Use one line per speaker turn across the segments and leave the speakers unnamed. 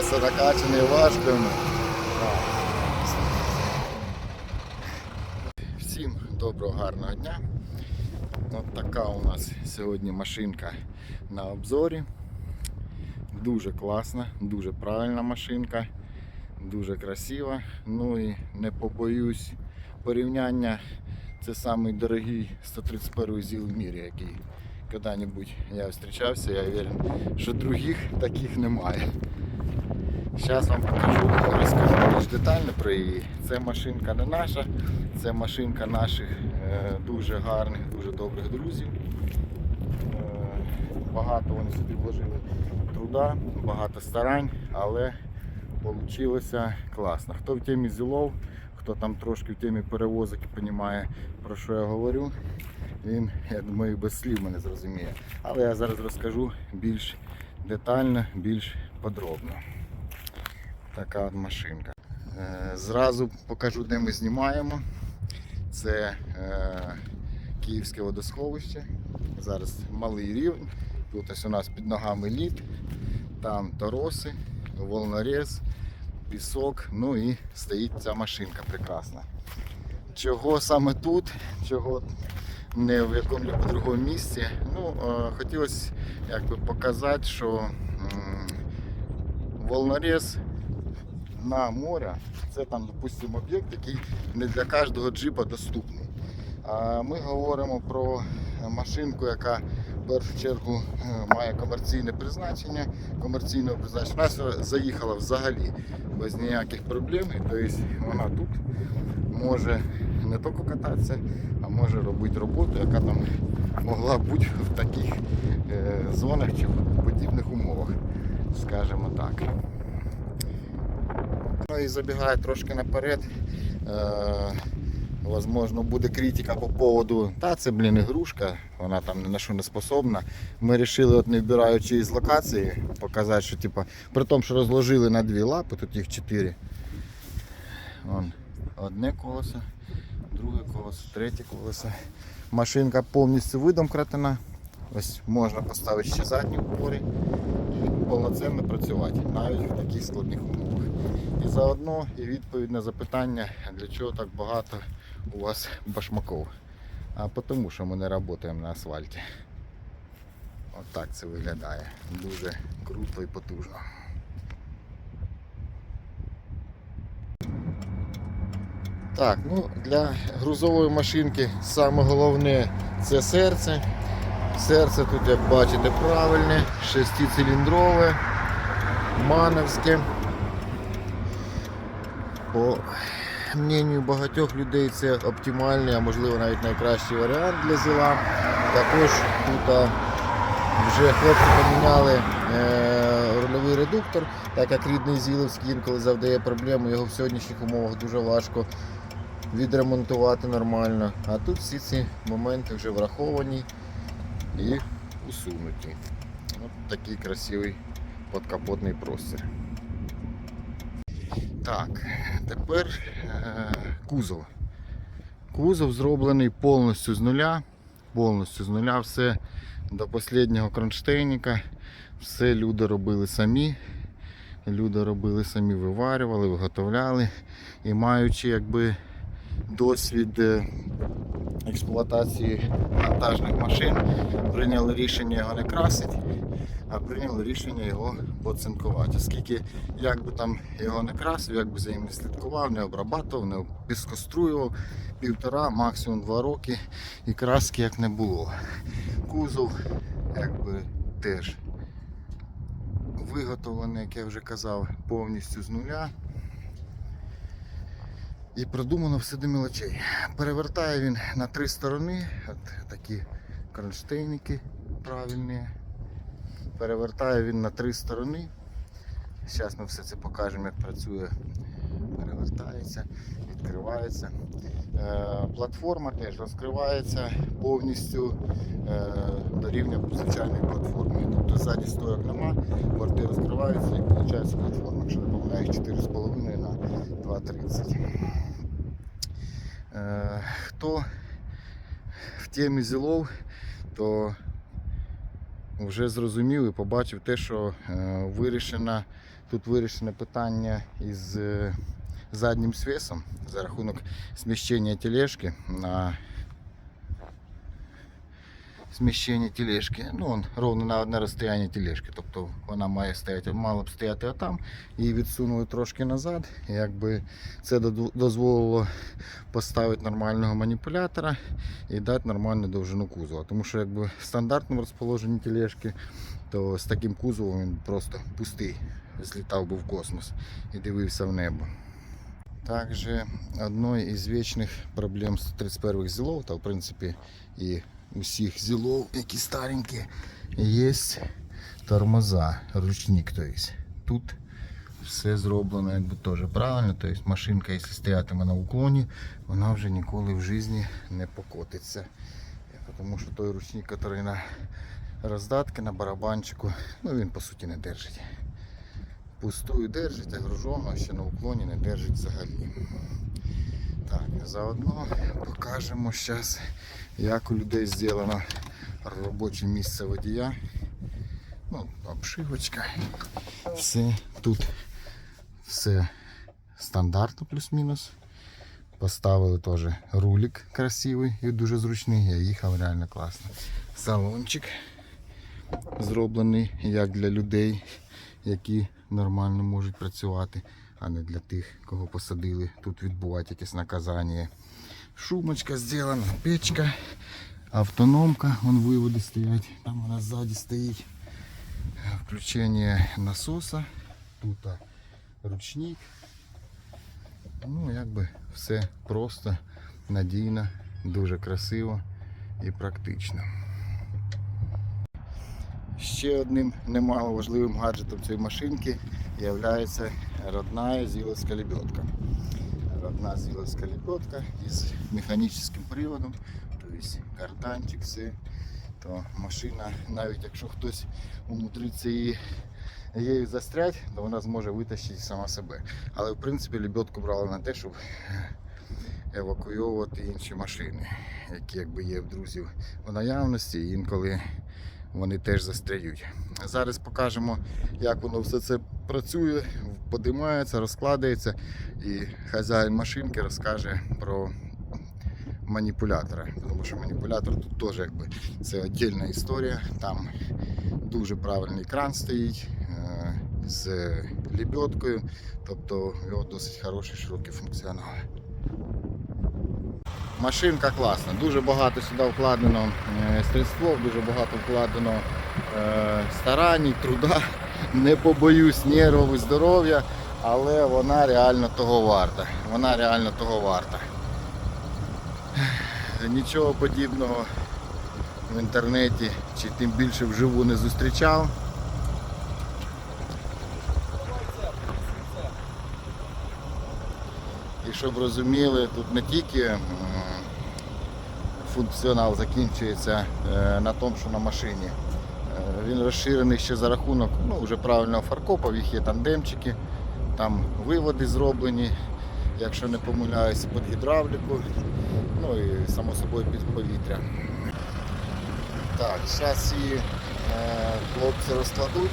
Колеса накачані важкими. Всім доброго гарного дня. От така у нас сьогодні машинка на обзорі. Дуже класна, дуже правильна машинка, дуже красива. Ну і не побоюсь порівняння. Це самий дорогий 131 ЗІЛ в мірі, який коли-небудь я зустрічався. Я уверен, що других таких немає. Зараз вам покажу, розкажу більш детально про її. Це машинка не наша, це машинка наших е, дуже гарних, дуже добрих друзів. Е, багато вони собі вложили труда, багато старань, але вийшло класно. Хто в темі зілов, хто там трошки в темі перевозок і розуміє, про що я говорю, він, я думаю, без слів мене зрозуміє. Але я зараз розкажу більш детально, більш подробно. Така машинка. Е, Зразу покажу, де ми знімаємо. Це е, Київське водосховище. Зараз малий рівень. Тут ось у нас під ногами лід, там тороси, волнорез, пісок, ну і стоїть ця машинка прекрасна. Чого саме тут, чого не в якому-либо другому місці. Ну, е, хотілося якби показати, що волнорез на море це там, допустимо, об'єкт, який не для кожного джипа доступний. Ми говоримо про машинку, яка в першу чергу е, має комерційне призначення. Комерційного призначення. У нас заїхала взагалі без ніяких проблем. Тобто вона тут може не тільки кататися, а може робити роботу, яка там могла бути в таких е, зонах чи подібних умовах, скажімо так. І забігає трошки наперед. Е, Возможно, буде критика по поводу, та це, блін, ігрушка, вона там ні на що не способна. Ми вирішили, от не вбираючи із локації, показати, що типа, при тому, що розложили на дві лапи, тут їх чотири. Вон, одне колесо, друге колесо, третє колесо. Машинка повністю видомкратена. Ось можна поставити ще задні упори і повноцінно працювати навіть в таких складних умовах. І заодно і відповідь на запитання, для чого так багато у вас башмаков. А тому що ми не працюємо на асфальті. От це виглядає. Дуже круто і потужно. Так, ну для грузової машинки саме головне це серце. Серце тут, як бачите, правильне, шестициліндрове, мановське. По мненню багатьох людей це оптимальний, а можливо навіть найкращий варіант для зіла. Також тут вже хлопці поміняли е, рульовий редуктор, так як рідний зіловський інколи завдає проблеми, його в сьогоднішніх умовах дуже важко відремонтувати нормально. А тут всі ці моменти вже враховані і усунуті. От такий красивий подкапотний простір. Так, тепер е, кузов. Кузов зроблений повністю з нуля. Повністю з нуля все до останнього кронштейника. Все люди робили самі. Люди робили самі, виварювали, виготовляли. І маючи якби досвід е, експлуатації вантажних машин, прийняли рішення його не красити, прийняли рішення його поцинкувати. Оскільки як би там його не красив, як би за ним не слідкував, не обрабатував, не піскоструював, півтора, максимум два роки і краски як не було. Кузов якби теж виготовлений, як я вже казав, повністю з нуля. І продумано все до мілочей. Перевертає він на три сторони, от такі кронштейники правильні. Перевертає він на три сторони. Зараз ми все це покажемо, як працює. Перевертається, відкривається. Е, платформа теж розкривається повністю е, до рівня звичайної платформи. Тобто ззаді стояк нема, борти розкриваються і виходить платформа, якщо не помиляюсь, 4,5 на 2,30. Е, Хто в темі зілов, то вже зрозумів і побачив те, що е, вирішено, тут вирішене питання із е, заднім свісом за рахунок сміщення тележки на сміщення тележки. Ну, он ровно на одне розстояння тележки. Тобто вона має стояти, мала б стояти отам. Її відсунули трошки назад. Якби це дозволило поставити нормального маніпулятора і дати нормальну довжину кузова. Тому що якби в стандартному розположенні тележки, то з таким кузовом він просто пустий. Злітав би в космос і дивився в небо. Також одною із вічних проблем з 31-х зілов, та в принципі і усіх зілов, які старенькі, є тормоза, ручник. То. Тут все зроблено якби теж правильно. Тобто машинка, якщо стоятиме на уклоні, вона вже ніколи в житті не покотиться. Тому що той ручник, який на роздатки, на барабанчику, ну він по суті не держить. Пустую держить, а груженого ще на уклоні не держить взагалі. Так, заодно покажемо зараз, як у людей зроблено робоче місце водія. Ну, обшивочка. Все тут все стандартно плюс-мінус. Поставили теж рулик красивий і дуже зручний. Я їхав реально класно. Салончик зроблений як для людей, які нормально можуть працювати, а не для тих, кого посадили. Тут відбувати якесь наказання. Шумочка зроблена, печка, автономка, вон виводи стоять, там вона ззаді стоїть. Включення насоса, тут ручник. Ну, якби все просто, надійно, дуже красиво і практично. Ще одним немало важливим гаджетом цієї машинки є родна зіловська лебедка. Родна зіловська лебедка із механічним приводом, тобто карданчик, все. То машина, навіть якщо хтось умудриться її її застрять, то вона зможе витащити сама себе. Але в принципі лебедку брали на те, щоб евакуйовувати інші машини, які якби є в друзів в наявності, і інколи вони теж застряють. Зараз покажемо, як воно все це працює, подимається, розкладається, і хазяїн машинки розкаже про маніпулятора. Тому що маніпулятор тут теж якби це віддільна історія. Там дуже правильний кран стоїть е, з лебедкою, тобто в нього досить хороший широкий функціонал. Машинка класна, дуже багато сюди вкладено е, средствов, дуже багато вкладено е, старань, труда, не побоюсь нервів і здоров'я, але вона реально того варта. Вона реально того варта. Нічого подібного в інтернеті чи тим більше вживу не зустрічав. І щоб розуміли, тут не тільки функціонал закінчується е, на тому, що на машині. Е, Він розширений ще за рахунок ну, вже правильного фаркопа, в їх є тандемчики, там виводи зроблені, якщо не помиляюся, під гідравліку, ну і само собою під повітря. Так, зараз її е, хлопці розкладуть.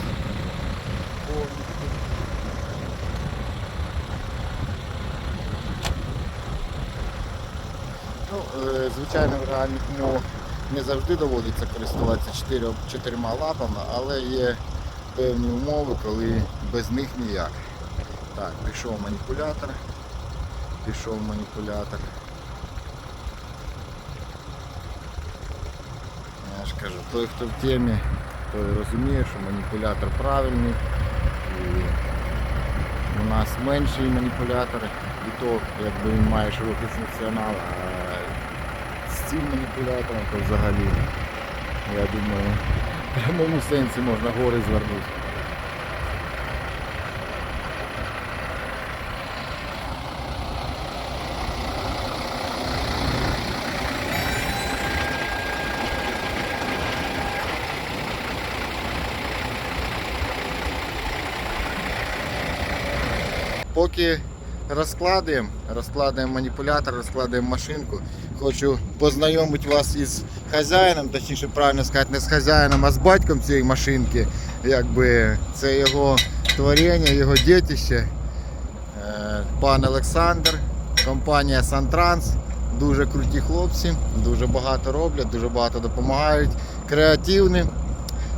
Ну, е, звичайно, в реальних умовах не завжди доводиться користуватися чотирма лапами, але є певні умови, коли без них ніяк. Так, пішов маніпулятор. Пішов маніпулятор. Я ж кажу, той, хто в темі, той розуміє, що маніпулятор правильний. І у нас менші маніпулятори, і то якби він має широкий функціонал, цим маніпулятором то взагалі, я думаю, в прямому сенсі можна гори звернути. Поки розкладуємо, розкладуємо маніпулятор, розкладуємо машинку. Хочу познайомити вас із хазяїном, точніше правильно сказати, не з хазяїном, а з батьком цієї машинки. Якби це його творіння, його дітище. Е, Пан Олександр, компанія Сантранс. Дуже круті хлопці, дуже багато роблять, дуже багато допомагають, креативні.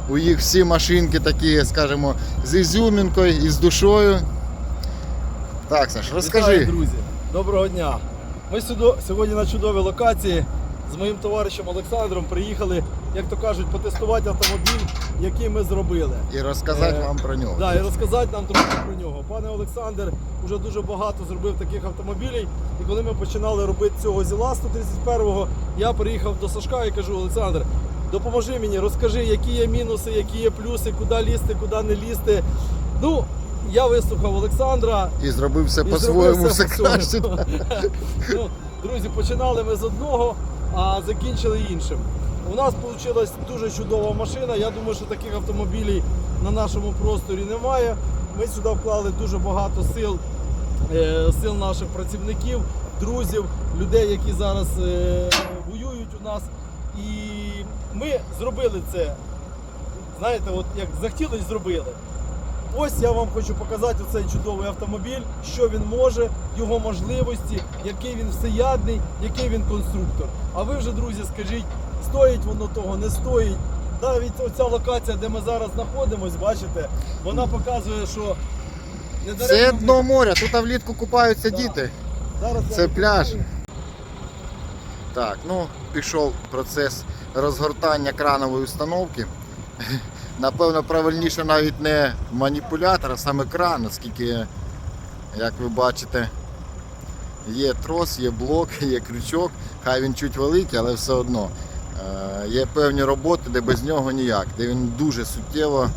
У їх всі машинки такі, скажімо, з ізюмінкою і з душою. Так, Саш, розкажи.
Вітаю, друзі. Доброго дня. Ми сьогодні на чудовій локації з моїм товаришем Олександром приїхали, як то кажуть, потестувати автомобіль, який ми зробили.
І розказати
Е,
вам про нього.
Да, і розказати нам трохи про нього. Пане Олександр вже дуже багато зробив таких автомобілів. І коли ми починали робити цього зіла 131-го, я приїхав до Сашка і кажу, Олександр, допоможи мені, розкажи, які є мінуси, які є плюси, куди лізти, куди не лізти. Ну, я вислухав Олександра,
І зробив все по-своєму, все краще.
ну, друзі, починали ми з одного, а закінчили іншим. У нас вийшла дуже чудова машина. Я думаю, що таких автомобілів на нашому просторі немає. Ми сюди вклали дуже багато сил, е, сил наших працівників, друзів, людей, які зараз е, воюють у нас. І ми зробили це. Знаєте, от як захотіли, зробили. Ось я вам хочу показати цей чудовий автомобіль, що він може, його можливості, який він всеядний, який він конструктор. А ви вже, друзі, скажіть, стоїть воно того, не стоїть. Навіть оця локація, де ми зараз знаходимось, бачите, вона показує, що не
Це
даремно-
дно моря, тут влітку купаються
Да.
діти.
Зараз я
це
вам
пляж.
покажу.
Так, ну пішов процес розгортання кранової установки. Напевно, правильніше навіть не маніпулятор, а саме кран, оскільки, як ви бачите, є трос, є блок, є крючок, хай він чуть великий, але все одно. Е, Є певні роботи, де без нього ніяк, де він дуже суттєво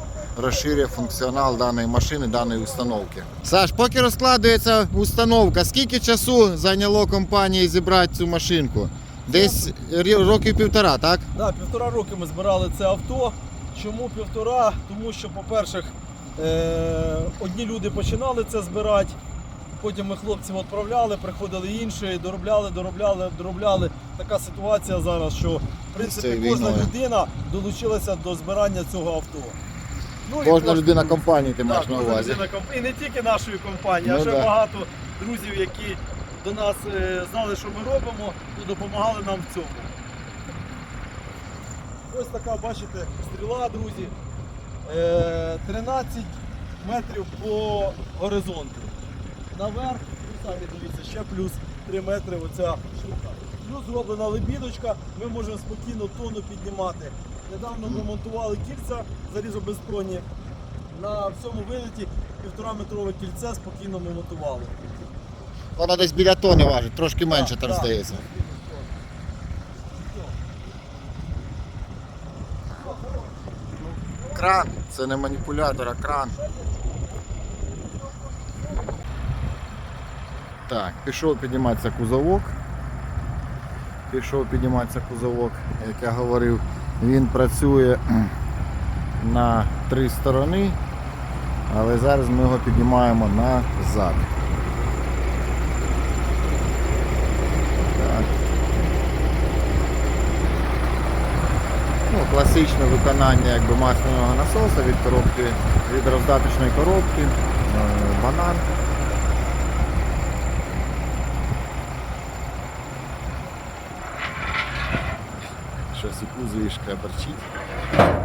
розширює функціонал даної машини, даної установки. Саш, поки розкладується установка, скільки часу зайняло компанії зібрати цю машинку? Десь років півтора, так?
Да, півтора роки ми збирали це авто. Чому півтора? Тому що, по-перше, е- одні люди починали це збирати, потім ми хлопців відправляли, приходили інші, доробляли, доробляли, доробляли. Така ситуація зараз, що в принципі кожна людина долучилася до збирання цього авто. Ну,
Кожна
кожен
людина компанії ти маєш на увазі.
людина І не тільки нашої компанії,
Ну,
а ще
да.
багато друзів, які до нас е, знали, що ми робимо, і допомагали нам в цьому. Ось така, бачите, стріла, друзі. Е, 13 метрів по горизонту. Наверх, ну самі дивіться, ще плюс 3 метри оця штука. Плюс зроблена лебідочка, ми можемо спокійно тонну піднімати. Недавно ми монтували кільця залізобезконні. На всьому виліті півтора метрове кільце спокійно ми монтували.
Вона десь біля тони важить, трошки менше
Так,
там
так.
здається. Кран, це не маніпулятор, а кран. Так, пішов підніматися кузовок. Пішов підніматися кузовок, як я говорив, він працює на три сторони, але зараз ми його піднімаємо назад. Класичне виконання якби масляного насоса від коробки, від роздаточної коробки, е, банан. Щось і кузовішка борчить.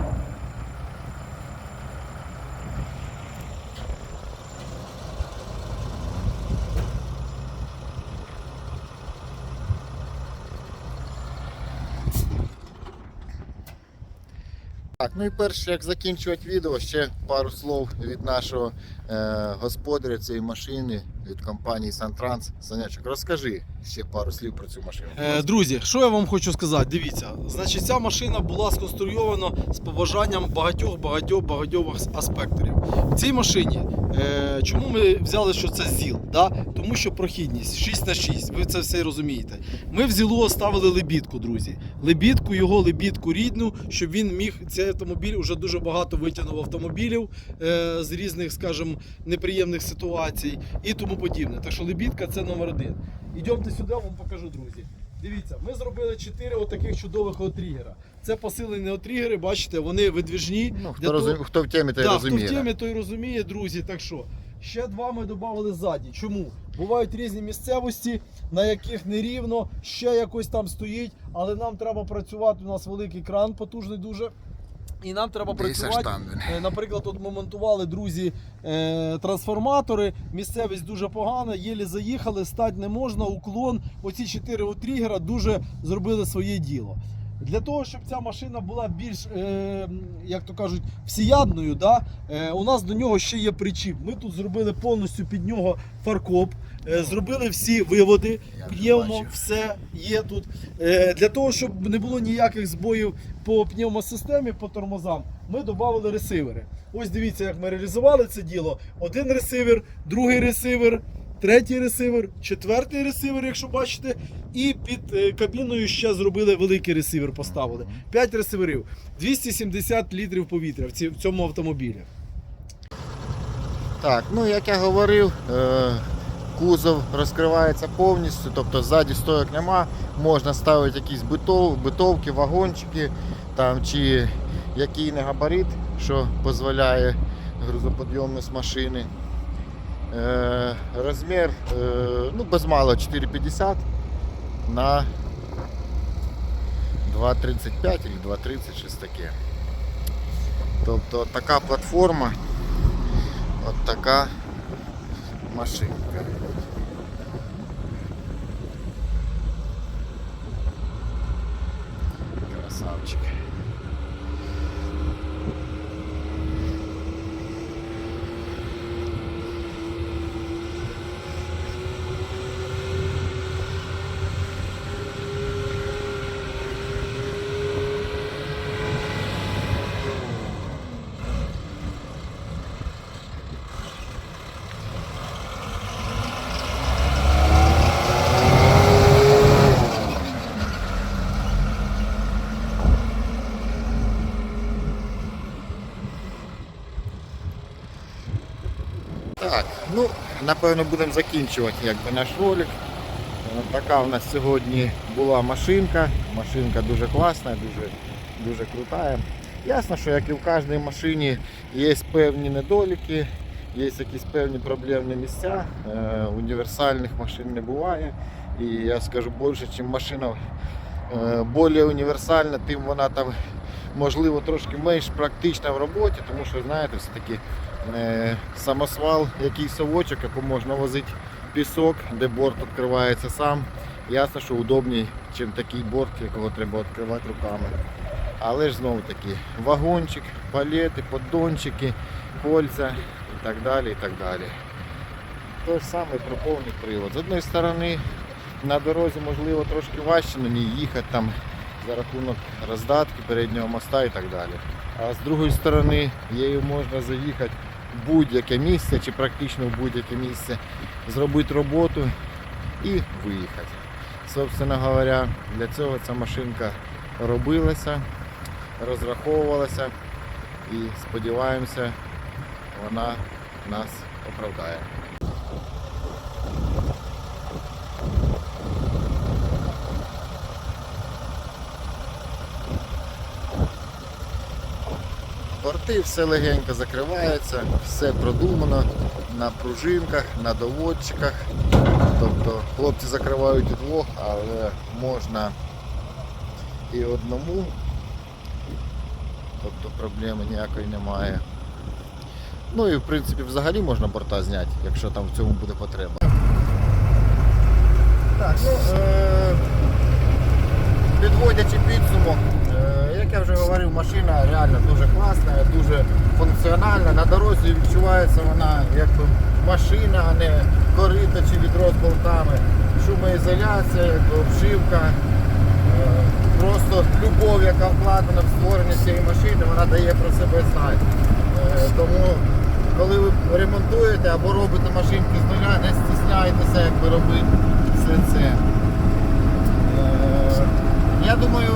Ну і перш як закінчувати відео, ще пару слов від нашого е, господаря цієї машини, від компанії Сантранс. Санячок, розкажи ще пару слів про цю машину.
Е, друзі, що я вам хочу сказати? Дивіться, значить, ця машина була сконструйована з побажанням багатьох багатьох багатьох аспекторів. В цій машині, е, чому ми взяли, що це ЗІЛ? Да? Тому що прохідність 6 на 6 ви це все розумієте. Ми в ЗІЛу оставили лебідку, друзі. Лебідку, його лебідку рідну, щоб він міг. Цей автомобіль вже дуже багато витягнув автомобілів е, з різних, скажімо, неприємних ситуацій і тому подібне. Так що лебідка це номер один. Ідемте сюди, вам покажу, друзі. Дивіться, ми зробили 4 отаких чудових отрігера. Це посилені отрігери, бачите, вони видвіжні.
Ну, хто, розум...
того-
хто в темі, той
да,
розуміє.
хто в темі, той розуміє, друзі. Так що, ще два ми додали ззаді. Чому? Бувають різні місцевості, на яких нерівно, ще якось там стоїть, але нам треба працювати. У нас великий кран потужний дуже. І нам треба працювати. Е, Наприклад, от ми монтували друзі е, трансформатори. Місцевість дуже погана, єлі заїхали, стати не можна, уклон. Оці чотири отрігера дуже зробили своє діло. Для того, щоб ця машина була більш, е, як то кажуть, всіядною, да, е, у нас до нього ще є причіп. Ми тут зробили повністю під нього фаркоп, е, зробили всі виводи, пневмо, все є тут. Е, для того, щоб не було ніяких збоїв по пневмосистемі, по тормозам, ми додали ресивери. Ось дивіться, як ми реалізували це діло. Один ресивер, другий ресивер, третій ресивер, четвертий ресивер, якщо бачите, і під е, кабіною ще зробили великий ресивер, поставили. П'ять ресиверів, 270 літрів повітря в цьому автомобілі.
Так, ну як я говорив, е, кузов розкривається повністю, тобто ззаді стояк нема, можна ставити якісь битов, битовки, вагончики там, чи який не габарит, що дозволяє грузоподйомність машини. Е, ну, без мало 4,50 на 2,35 чи 2,30 щось таке. Тобто така платформа. От така машинка. Красавчик. Так, ну, напевно, будемо закінчувати якби, наш ролик. Е, Така у нас сьогодні була машинка. Машинка дуже класна, дуже, дуже крута. Ясно, що як і в кожній машині є певні недоліки, є якісь певні проблемні місця. Е, Універсальних машин не буває. І я скажу більше, чим машина е, більш універсальна, тим вона там можливо трошки менш практична в роботі, тому що знаєте, все-таки самосвал, який совочок, якому можна возити пісок, де борт відкривається сам. Ясно, що удобній, ніж такий борт, якого треба відкривати руками. Але ж знову таки вагончик, палети, поддончики, кольця і так далі. і так далі. Те ж саме про повний привод. З однієї сторони, на дорозі можливо трошки важче на ній їхати там за рахунок роздатки переднього моста і так далі. А з другої сторони, її можна заїхати будь-яке місце чи практично в будь-яке місце, зробити роботу і виїхати. Собственно говоря, для цього ця машинка робилася, розраховувалася і сподіваємося, вона нас оправдає. Порти все легенько закривається, все продумано на пружинках, на доводчиках. Тобто хлопці закривають удвох, але можна і одному. Тобто проблеми ніякої немає. Ну і в принципі взагалі можна борта зняти, якщо там в цьому буде потреба. Так, ну, е- підводячи підсумок, е, як я вже говорив, машина реально дуже класна, дуже функціональна. На дорозі відчувається вона якби машина, а не корито чи відро з болтами. Шумоізоляція, обшивка. Е, Просто любов, яка вкладена в створення цієї машини, вона дає про себе знати. Е, Тому коли ви ремонтуєте або робите машинки з нуля, не стісняйтеся, якби робити все це. Е, Я думаю,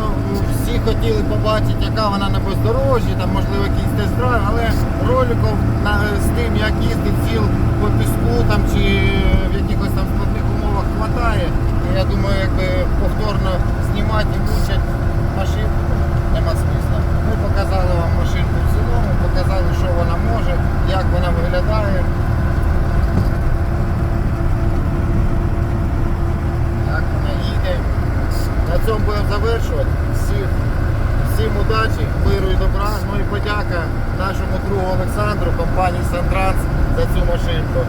всі хотіли побачити, яка вона на бездорожжі, там можливо якийсь тест-драйв, але роликів на, з тим, як їздить ціл по піску там, чи в якихось там складних умовах хватає. Я думаю, якби повторно знімати і мучать машину нема смисла. Ми показали вам машинку в цілому, показали, що вона може, як вона виглядає. Як вона їде. На цьому будемо завершувати. Всім, всім удачі, миру і добра. Ну і подяка нашому другу Олександру, компанії Сантранс за цю машинку.